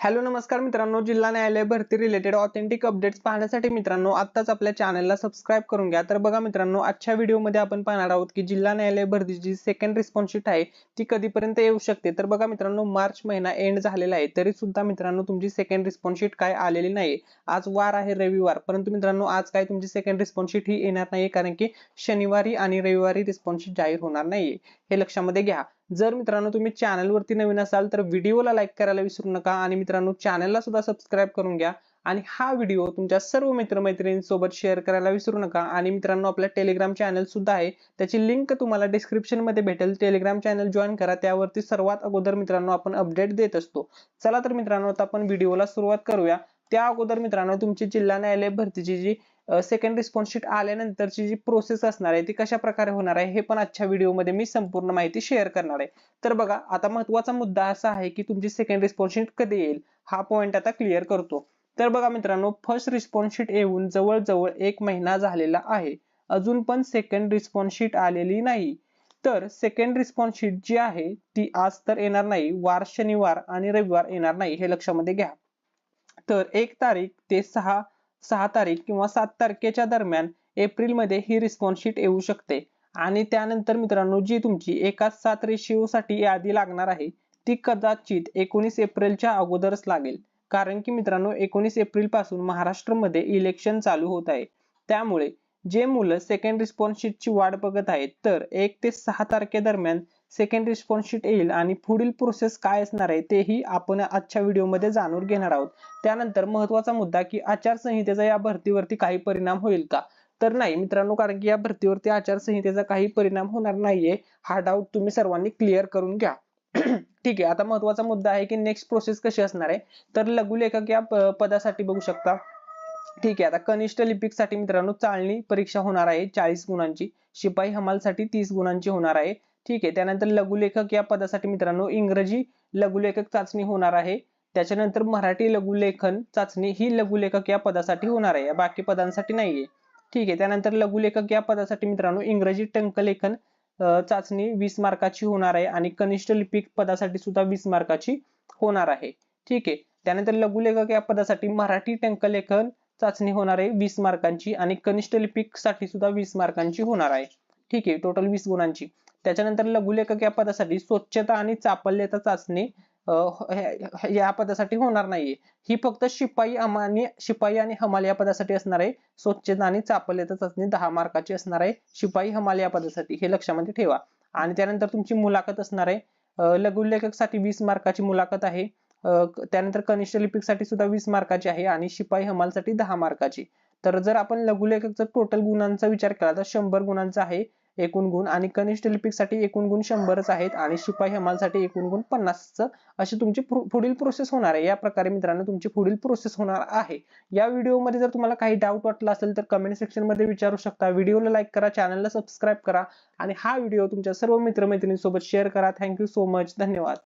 Hello नमस्कार मित्रांनो. जिल्हा न्यायालय भरती रिलेटेड ऑथेंटिक अपडेट्स पाहण्यासाठी मित्रांनो आत्ताच आपल्या चॅनलला सबस्क्राईब करून घ्या. तर बघा मित्रांनो आजच्या व्हिडिओमध्ये आपण पाहणार आहोत की जिल्हा न्यायालय भरतीची सेकंड रिस्पॉन्स शीट आहे ती कधीपर्यंत येऊ शकते? तर बघा मित्रांनो मार्च महिना एंड झालेला आहे. तरी सुद्धा मित्रांनो तुमची सेकंड रिस्पॉन्स शीट काय आलेली नाही आज वार आहे रविवार. परंतु मित्रांनो आज काय तुमची सेकंड रिस्पॉन्स शीट ही येणार नाही कारण की शनिवारी आणि रविवारी रिस्पॉन्स शीट जाहीर होणार नाही हे लक्षामध्ये घ्या. जर मित्रांनो तुम्ही चॅनलवरती नवीन असाल तर व्हिडिओला लाईक करायला विसरू नका आणि मित्रांनो चॅनलला सुद्धा सबस्क्राईब करून घ्या. आणि हा व्हिडिओ तुमच्या सर्व मित्रमैत्रिणींसोबत शेअर करायला विसरू नका. आणि मित्रांनो आपल्या टेलिग्राम चॅनल सुद्धा आहे. त्याची लिंक तुम्हाला डिस्क्रिप्शनमध्ये भेटेल. टेलिग्राम चॅनल जॉईन करा. त्यावरती सर्वात अगोदर मित्रांनो आपण अपडेट देत असतो. चला तर मित्रांनो आता आपण व्हिडिओला सुरुवात करूया. त्या अगोदर मित्रांनो तुमची जिल्हा न्यायालय भरतीची जी सेकंड रिस्पॉन्स शीट आल्यानंतरची जी प्रोसेस असणार आहे ती कशा प्रकारे होणार आहे हे पण आजच्या व्हिडिओमध्ये मी संपूर्ण माहिती शेअर करणार आहे. तर बघा आता महत्त्वाचा मुद्दा असा आहे की तुमची सेकंड रिस्पॉन्स शीट कधी येईल हा पॉईंट आता क्लिअर करतो. तर बघा मित्रांनो फर्स्ट रिस्पॉन्स शीट येऊन जवळजवळ एक महिना झालेला आहे. अजून पण सेकंड रिस्पॉन्स शीट आलेली नाही. तर सेकंड रिस्पॉन्स शीट जी आहे ती आज तर येणार नाही वार शनिवार आणि रविवार येणार नाही हे लक्षामध्ये घ्या. तर एक तारीख ते सहा सहा तारीख किंवा सात तारखेच्या दरम्यान एप्रिलमध्ये ही रिस्पॉन्स शीट येऊ शकते. आणि त्यानंतर मित्रांनो जी तुमची एका सात रेशिओसाठी यादी लागणार आहे ती कदाचित एकोणीस एप्रिलच्या अगोदरच लागेल. कारण की मित्रांनो एकोणीस एप्रिलपासून महाराष्ट्रामध्ये इलेक्शन चालू होत आहे. त्यामुळे जे मुलं सेकंड रिस्पॉन्स ची वाट बघत आहेत तर एक ते सहा तारखेदरम्यान सेकंड रिस्पॉन्स शीट येईल आणि पुढील प्रोसेस काय असणार आहे तेही आपण आजच्या व्हिडिओमध्ये जाणून घेणार आहोत. त्यानंतर महत्त्वाचा मुद्दा की आचारसंहितेचा या भरतीवरती काही परिणाम होईल का? तर नाही मित्रांनो कारण की या भरतीवरती आचारसंहितेचा काही परिणाम होणार नाहीये हा डाऊट तुम्ही सर्वांनी क्लिअर करून घ्या. ठीक आहे आता महत्त्वाचा मुद्दा आहे की नेक्स्ट प्रोसेस कशी असणार आहे? तर लघुलेखक या पदासाठी बघू शकता. ठीक आहे आता कनिष्ठ लिपिकसाठी मित्रांनो चाळणी परीक्षा होणार आहे चाळीस गुणांची. शिपाई हमालसाठी तीस गुणांची होणार आहे. ठीक आहे. त्यानंतर लघुलेखक या पदासाठी मित्रांनो इंग्रजी लघुलेखक चाचणी होणार आहे. त्याच्यानंतर मराठी लघुलेखन चाचणी ही लघुलेखक या पदासाठी होणार आहे. बाकी पदांसाठी नाहीये. ठीक आहे. त्यानंतर लघुलेखक या पदासाठी मित्रांनो इंग्रजी टंकलेखन चाचणी वीस मार्काची होणार आहे आणि कनिष्ठ लिपिक पदासाठी सुद्धा वीस मार्काची होणार आहे. ठीक आहे. त्यानंतर लघुलेखक या पदासाठी मराठी टंकलेखन चाचणी होणार आहे वीस मार्कांची आणि कनिष्ठ लिपिकसाठी सुद्धा वीस मार्कांची होणार आहे. ठीक आहे. टोटल वीस गुणांची. त्याच्यानंतर लघुलेखक या पदासाठी स्वच्छता आणि चापल्यता चाचणी या पदासाठी होणार नाहीये. ही फक्त शिपाई आणि शिपाई आणि हमाल या पदासाठी असणार आहे. स्वच्छता आणि चापल्यता चाचणी दहा मार्काची असणार आहे. शिपाई हमाल या पदासाठी हे लक्षामध्ये ठेवा. आणि त्यानंतर तुमची मुलाखत असणार आहे. लघुलेखकसाठी वीस मार्काची मुलाखत आहे. त्यानंतर कनिष्ठ लिपिकसाठी सुद्धा वीस मार्काची आहे आणि शिपाई हमाल साठी दहा मार्काची. तर जर आपण लघुलेखकचा टोटल गुणांचा विचार केला तर शंभर गुणांचा आहे. एकूण गुण आणि कनिष्ठ लिपिकसाठी एकूण गुण शंभरच आहेत आणि शिपाई हमालसाठी एकूण गुण पन्नासच. अशी तुमची पुढील प्रोसेस होणार आहे. या प्रकारे मित्रांनो तुमची पुढील प्रोसेस होणार आहे. या व्हिडिओमध्ये जर तुम्हाला काही डाऊट वाटला असेल तर कमेंट सेक्शनमध्ये विचारू शकता. व्हिडिओला लाईक करा चॅनलला सबस्क्राईब करा आणि हा व्हिडिओ तुमच्या सर्व मित्रमैत्रिणींसोबत शेअर करा. थँक्यू सो मच धन्यवाद.